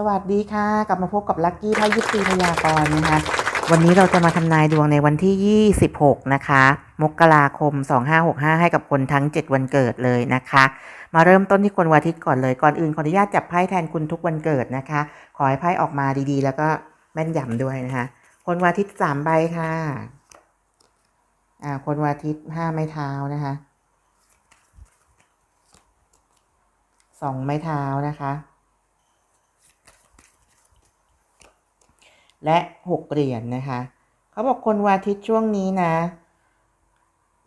สวัสดีค่ะ กลับมาพบกับลัคกี้ไพ่ยิปซีพยากรณ์นะคะ วันนี้เราจะมาทำนายดวงในวันที่ 26 นะคะ มกราคม 2565 ให้กับคนทั้ง 7 วันเกิดเลยนะคะ มาเริ่มต้นที่คนวันอาทิตย์ก่อนเลย ก่อนอื่นขออนุญาตจับไพ่แทนคุณทุกวันเกิดนะคะ ขอให้ไพ่ออกมาดีๆ แล้วก็แม่นยำด้วยนะคะ คนวันอาทิตย์สามใบค่ะ อ่า คนวันอาทิตย์ห้าไม้เท้านะคะสองไม้เท้านะคะ และหกเหรียญนนะคะเขาบอกคนวันอาทิตย์ช่วงนี้นะ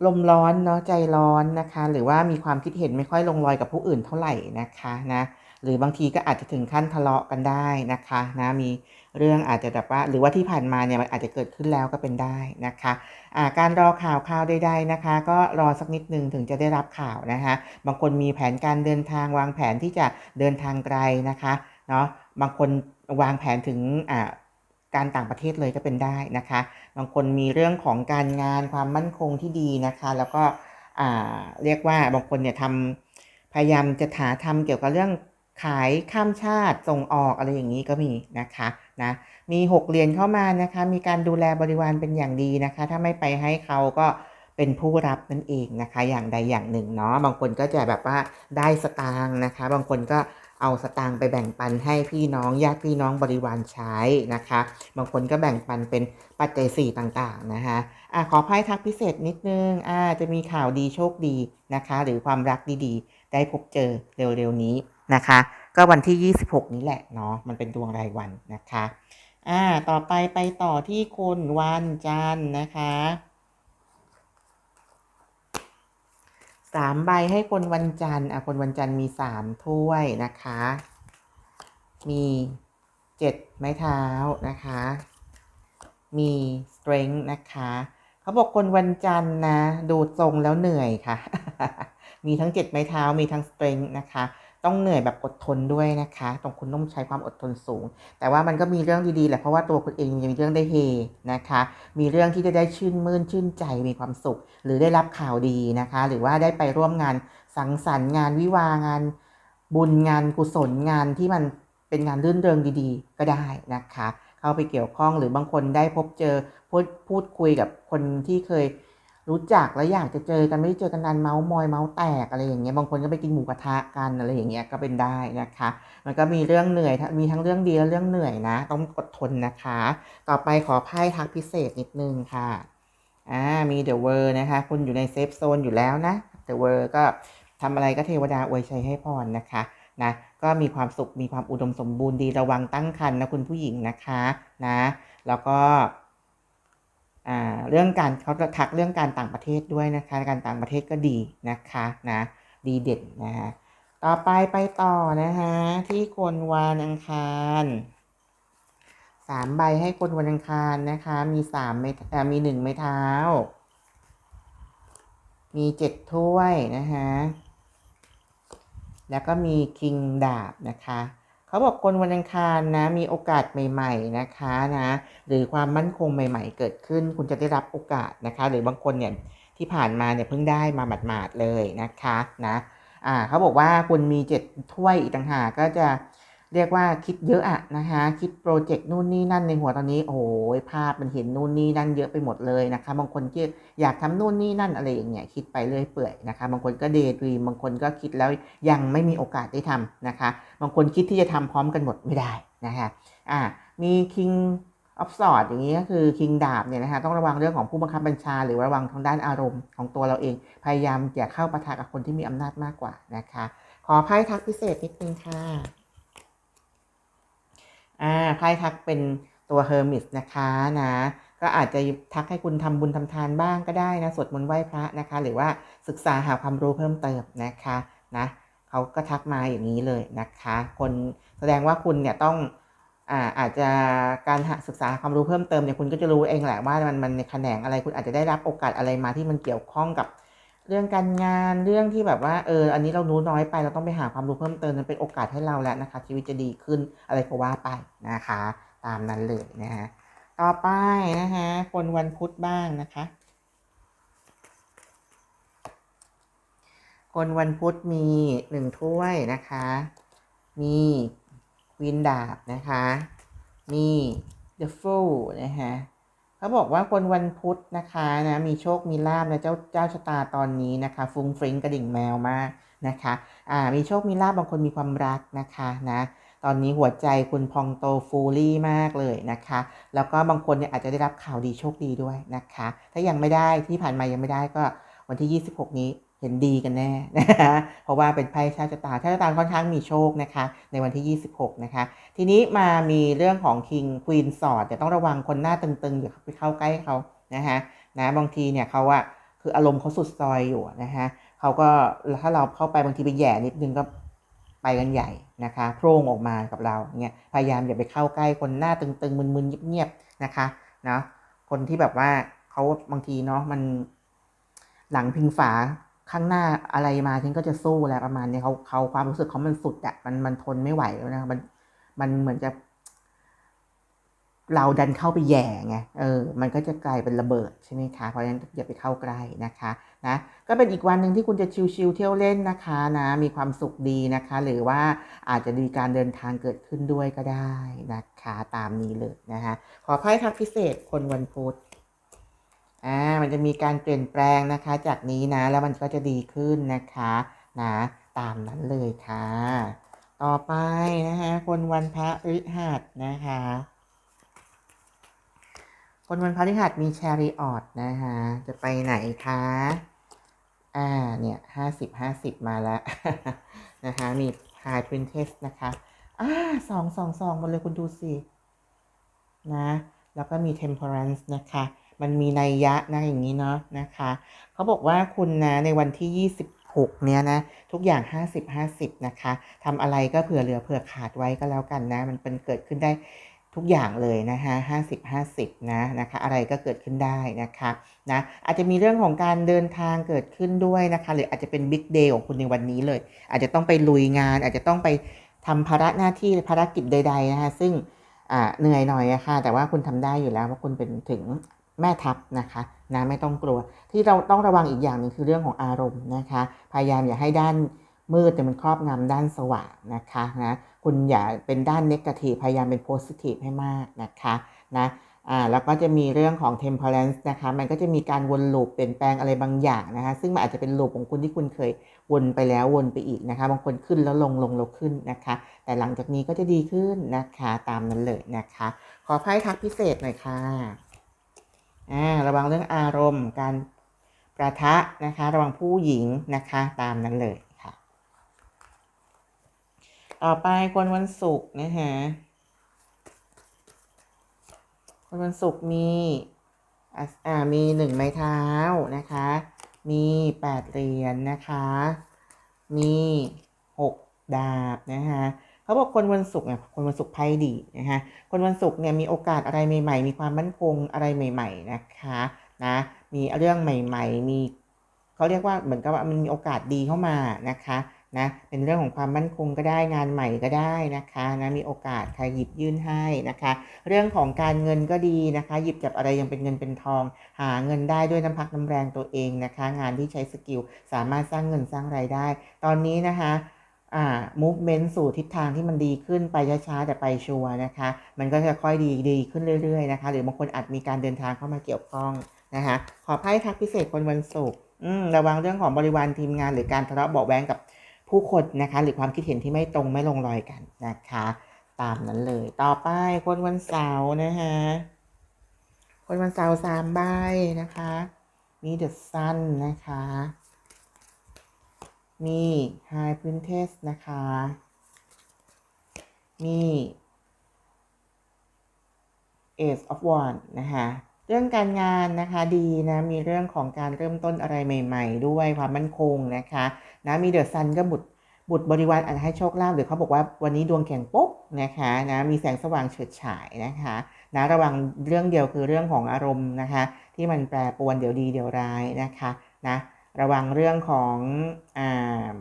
ลมร้อนเนาะใจร้อนนะคะ หรือว่ามีความคิดเห็นไม่ค่อยลงรอยกับผู้อื่นเท่าไหร่นะคะนะหรือบางทีก็อาจจะถึงขั้นทะเลาะกันได้นะคะนะมีเรื่องอาจจะแบบว่า หรือว่าที่ผ่านมาเนี่ยมันอาจจะเกิดขึ้นแล้วก็เป็นได้นะคะาการรอข่าวข่าวใดๆนะคะ ก็รอสักนิดนึงถึงจะได้รับข่าวนะคะบางคนมีแผนการเดินทางวางแผนที่จะเดินทางไกลนะคะเนาะบางคนวางแผนถึงอ่า การต่างประเทศเลยก็เป็นได้นะคะ บางคนมีเรื่องของการงานความมั่นคงที่ดีนะคะ แล้วก็เรียกว่าบางคนเนี่ยทำพยายามจะหาทำเกี่ยวกับเรื่องขายข้ามชาติส่งออกอะไรอย่างนี้ก็มีนะคะนะมีหกเหรียญเข้ามานะคะ มีการดูแลบริวารเป็นอย่างดีนะคะ ถ้าไม่ไปให้เขาก็เป็นผู้รับนั่นเองนะคะ อย่างใดอย่างหนึ่งเนาะบางคนก็จะแบบว่าได้สตางค์นะคะ บางคนก็ เอาสตางค์ไปแบ่งปันให้พี่น้องญาติพี่น้องบริวารใช้นะคะ บางคนก็แบ่งปันเป็นปัจจัยสี่ต่างๆนะคะอะขอไพ่ทักพิเศษนิดนึงอ่าจะมีข่าวดีโชคดีนะคะ หรือความรักดีๆ ได้พบเจอเร็วๆนี้นะคะ ก็วันที่ 26 นี้แหละเนาะมันเป็นดวงรายวันนะคะอ่าต่อไปไปต่อที่คุณวันจันทร์นะคะ สามใบให้คนวันจันทร์อะคนวันจันทร์มีสามถ้วยนะคะ มีเจ็ดไม้เท้านะคะ มี strength นะคะเขาบอกคนวันจันทร์นะ ดูทรงแล้วเหนื่อยค่ะ มีทั้งเจ็ดไม้เท้ามีทั้ง strength นะคะ ต้องเหนื่อยแบบอดทนด้วยนะคะต้องคุณต้องใช้ความอดทนสูง แต่ว่ามันก็มีเรื่องดีๆแหละเพราะว่าตัวคุณเองยังมีเรื่องได้เฮนะคะ มีเรื่องที่จะได้ชื่นมื่นชื่นใจมีความสุข หรือได้รับข่าวดีนะคะ หรือว่าได้ไปร่วมงานสังสรรค์งานวิวางาน บุญงานกุศลงานที่มันเป็นงานรื่นเริงดีๆ ก็ได้นะคะ เข้าไปเกี่ยวข้องหรือบางคนได้พบเจอพูดพูดคุยกับคนที่เคย รู้จักแล้วอยากจะเจอกันไม่ได้เจอกันนานเมาส์มอยเมาส์แตกอะไรอย่างเงี้ยบางคนก็ไปกินหมูกระทะกันอะไรอย่างเงี้ยก็เป็นได้นะคะ มันก็มีเรื่องเหนื่อยมีทั้งเรื่องดีและเรื่องเหนื่อยนะ ต้องอดทนนะคะ ต่อไปขอไพ่ทักพิเศษนิดนึงค่ะอ่ามีเดอะเวอร์นะคะ คุณอยู่ในเซฟโซนอยู่แล้วนะเดอะเวอร์ก็ทำอะไรก็เทวดาอวยชัยให้พรนะคะนะก็มีความสุขมีความอุดมสมบูรณ์ดีระวังตั้งครรภ์นะคุณผู้หญิงนะคะนะ แล้วก็ เรื่องการเขาจะทักเรื่องการต่างประเทศด้วยนะคะ การต่างประเทศก็ดีนะคะนะดีเด่นนะคะต่อไปไปต่อนะคะที่คนวันอังคารสามใบให้คนวันอังคารนะคะ มีสามไม่มีหนึ่งไม้เท้า มีเจ็ดถ้วยนะคะแล้วก็มีคิงดาบนะคะ เขาบอกคนวันอังคารนะมีโอกาสใหม่ ๆนะคะนะหรือความมั่นคงใหม่ ๆ เกิดขึ้น คุณจะได้รับโอกาสนะคะ หรือบางคนเนี่ยที่ผ่านมาเนี่ยเพิ่งได้มาหมาดๆเลยนะคะนะอ่าเขาบอกว่าคุณมีเจ็ดถ้วยอีกต่างหากก็จะ เรียกว่าคิดเยอะอะนะคะคิดโปรเจกต์นู่นนี่นั่นในหัวตอนนี้ โอ้ยภาพมันเห็นนู่นนี่นั่นเยอะไปหมดเลยนะคะบางคนคิดอยากทำนู่นนี่นั่นอะไรอย่างเงี้ยคิดไปเรื่อยเปื่อยนะคะบางคนก็เดย์ดรีมบางคนก็คิดแล้วยังไม่มีโอกาสได้ทำนะคะบางคนคิดที่จะทำพร้อมกันหมดไม่ได้นะคะอ่ามี King of Swords อย่างนี้ก็คือ King ดาบเนี่ยนะคะต้องระวังเรื่องของผู้บังคับบัญชา หรือระวังทางด้านอารมณ์ของตัวเราเอง พยายามอย่าเข้าปะทะกับคนที่มีอำนาจมากกว่านะคะ ขอไพ่ทักพิเศษนิดนึงค่ะ อ่าไพ่ทักเป็นตัวเฮอร์มิสนะคะนะก็อาจจะทักให้คุณทำบุญทำทานบ้างก็ได้นะสวดมนต์ไหว้พระนะคะ หรือว่าศึกษาหาความรู้เพิ่มเติมนะคะนะเขาก็ทักมาอย่างนี้เลยนะคะ คนแสดงว่าคุณเนี่ยต้องอ่าอาจจะการหาศึกษาความรู้เพิ่มเติมเนี่ยคุณก็จะรู้เองแหละว่ามันมันในแขนงอะไรคุณอาจจะได้รับโอกาสอะไรมาที่มันเกี่ยวข้องกับ เรื่องการงานเรื่องที่แบบว่าเอออันนี้เรารู้น้อยไปเราต้องไปหาความรู้เพิ่มเติมมันเป็นโอกาสให้เราแล้วนะคะ ชีวิตจะดีขึ้นอะไรก็ว่าไปนะคะ ตามนั้นเลยนะฮะต่อไปนะคะคนวันพุธบ้างนะคะ คนวันพุธมีหนึ่งถ้วยนะคะ มีควีนดาบนะคะ มี The Fool นะคะ เขาบอกว่าคนวันพุธนะคะนะมีโชคมีลาบนะเจ้าเจ้าชะตาตอนนี้นะคะฟุ้งฟริ้งกระดิ่งแมวมากนะคะอ่ามีโชคมีลาบบางคนมีความรักนะคะนะตอนนี้หัวใจคุณพองโตฟูลี่มากเลยนะคะ แล้วก็บางคนเนี่ยอาจจะได้รับข่าวดีโชคดีด้วยนะคะ ถ้ายังไม่ได้ที่ผ่านมายังไม่ได้ก็วันที่ 26 นี้ เห็นดีกันแน่นะคะเพราะว่าเป็นไพ่ชาติชะตาชาติชะตาค่อนข้างมีโชคนะคะ ในวันที่ 26 นะคะ ทีนี้มามีเรื่องของ King Queen สอดเดี๋ยวต้องระวังคนหน้าตึงๆอย่าไปเข้าใกล้เขานะคะนะบางทีเนี่ยเขาอะคืออารมณ์เขาสุดซอยอยู่นะคะเขาก็ถ้าเราเข้าไปบางทีไปแย่นิดนึงก็ไปกันใหญ่นะคะโพร่งออกมากับเราเนี่ยพยายามอย่าไปเข้าใกล้คนหน้าตึงๆมึนๆเงียบๆนะคะเนาะคนที่แบบว่าเขาบางทีเนาะมันหลังพิงฝา ข้างหน้าอะไรมาฉันก็จะสู้แหล้วประมาณนี้เขาเขาความรู้สึกเขามันสุดอะมันมันทนไม่ไหวแล้วนะมันมันเหมือนจะ เราดันเข้าไปแย่ไงเออ มันก็จะกลายเป็นระเบิดใช่ไหมคะเพราะฉะนั้นอย่าไปเข้าใกล้นะคะ นะ ก็เป็นอีกวันหนึ่งที่คุณจะชิลๆเที่ยวเล่นนะคะนะ มีความสุขดีนะคะ หรือว่าอาจจะมีการเดินทางเกิดขึ้นด้วยก็ได้นะคะ ตามนี้เลยนะคะขอไพ่ทักพิเศษคนวันพุธ อ่ามันจะมีการเปลี่ยนแปลงนะคะ จากนี้นะ แล้วมันก็จะดีขึ้นนะคะนะตามนั้นเลยค่ะ ต่อไปนะคะคนวันพระฤหัสนะคะ คนวันพระฤหัสมี c h a r i o t นะคะจะไปไหนคะอ่าเนี่ยห้าสิบห้าสิบมาแล้วนะคะมี High Princess นะคะอ่าสองสองสองหมดเลยคุณดูสินะ แล้วก็มี Temperance นะคะ มันมีนัยยะนะอย่างนี้เนาะนะคะเขาบอกว่าคุณนะในวันที่ 26 เนี้ยนะทุกอย่าง 50 50 นะคะทำอะไรก็เผื่อเหลือเผื่อขาดไว้ก็แล้วกันนะ มันเป็นเกิดขึ้นได้ทุกอย่างเลยนะคะ50 50นะนะคะ อะไรก็เกิดขึ้นได้นะคะนะอาจจะมีเรื่องของการเดินทางเกิดขึ้นด้วยนะคะ หรืออาจจะเป็นบิ๊กเดย์ของคุณในวันนี้เลย อาจจะต้องไปลุยงาน อาจจะต้องไปทำภาระหน้าที่ภารกิจใดๆนะคะซึ่งเหนื่อยหน่อยอะค่ะแต่ว่าคุณทำได้อยู่แล้วเพราะคุณเป็นถึง แม่ทัพนะคะนะไม่ต้องกลัว ที่เราต้องระวังอีกอย่างหนึ่งคือเรื่องของอารมณ์นะคะ พยายามอย่าให้ด้านมืดแต่มันครอบงำด้านสว่างนะคะนะคุณอย่าเป็นด้านเนกาทีฟพยายามเป็นโพสิทีฟให้มากนะคะนะอ่าแล้วก็จะมีเรื่องของ temperance นะคะ มันก็จะมีการวนลูปเปลี่ยนแปลงอะไรบางอย่างนะคะ ซึ่งมันอาจจะเป็นลูปของคุณที่คุณเคยวนไปแล้ววนไปอีกนะคะ บางคนขึ้นแล้วลงลงแล้วขึ้นนะคะ แต่หลังจากนี้ก็จะดีขึ้นนะคะตามนั้นเลยนะคะ ขอไพ่ทักพิเศษหน่อยค่ะ อ่าระวังเรื่องอารมณ์ การประทะนะคะ ระวังผู้หญิงนะคะตามนั้นเลยค่ะ ต่อไปคนวันศุกร์นะคะคนวันศุกร์มีอ่ามีหนึ่งไม้เท้านะคะ มีแปดเหรียญนนะคะ มีหกดาบนะคะ เขาบอกคนวันศุกร์เนี่ยคนวันศุกร์ไพ่ดีนะคะคนวันศุกร์เนี่ยมีโอกาสอะไรใหม่ ๆ มีความมั่นคงอะไรใหม่ ๆนะคะนะมีเรื่องใหม่ ๆ มีเขาเรียกว่าเหมือนกับว่ามันมีโอกาสดีเข้ามานะคะนะเป็นเรื่องของความมั่นคงก็ได้งานใหม่ก็ได้นะคะนะมีโอกาสใครหยิบยื่นให้นะคะ เรื่องของการเงินก็ดีนะคะ หยิบจับอะไรยังเป็นเงินเป็นทอง หาเงินได้ด้วยน้ำพักน้ำแรงตัวเองนะคะ งานที่ใช้สกิลสามารถสร้างเงินสร้างไรายได้ ตอนนี้นะคะ อ่า movement สู่ทิศทางที่มันดีขึ้นไปช้าๆแต่ไปชัวร์นะคะ มันก็จะค่อยดีดีขึ้นเรื่อยๆนะคะ หรือบางคนอาจมีการเดินทางเข้ามาเกี่ยวข้องนะคะ ขอไพ่ทักพิเศษคนวันศุกร์ระวังเรื่องของบริวารทีมงานหรือการทะเลาะเบาแวงกับผู้คนนะคะ หรือความคิดเห็นที่ไม่ตรงไม่ลงรอยกันนะคะ ตามนั้นเลย ต่อไปคนวันเสาร์นะคะคนวันเสาร์สามใบนะคะ มีเดอะซันนะคะ มี High Princess นะคะ มี Ace of Wands นะคะ เรื่องการงานนะคะดีนะ มีเรื่องของการเริ่มต้นอะไรใหม่ๆ ด้วยความมั่นคงนะคะนะมีเดอะซันก็บุตรบุตรบริวารอาจจะให้โชคลาภหรือเขาบอกว่าวันนี้ดวงแข็งปุ๊บนะคะนะมีแสงสว่างเฉิดฉายนะคะนะระวังเรื่องเดียวคือเรื่องของอารมณ์นะคะ ที่มันแปรปรวนเดี๋ยวดีเดี๋ยวร้ายนะคะนะ ระวังเรื่องของอ่า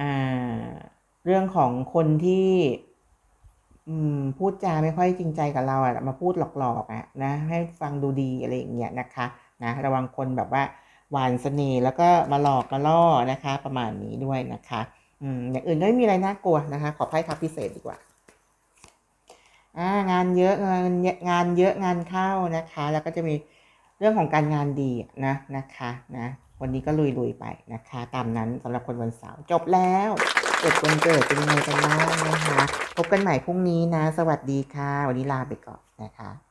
อ่าเรื่องของคนที่พูดจาไม่ค่อยจริงใจกับเราอะมาพูดหลอกๆอะนะให้ฟังดูดีอะไรอย่างเงี้ยนะคะนะระวังคนแบบว่าหวานเสน่ห์แล้วก็มาหลอกมาล่อนะคะ ประมาณนี้ด้วยนะคะอืมอย่างอื่นก็ไม่มีอะไรน่ากลัวนะคะ ขอไพ่ทับพิเศษดีกว่าอ่างานเยอะงานงานเยอะงานเข้านะคะ แล้วก็จะมี เรื่องของการงานดีนะนะคะนะวันนี้ก็ลุยๆไปนะคะ ตามนั้นสำหรับคนวันเสาร์จบแล้วเกิดวันเกิดเป็นยังไงกันบ้างนะคะ พบกันใหม่พรุ่งนี้นะ สวัสดีค่ะ วันนี้ลาไปก่อนนะคะ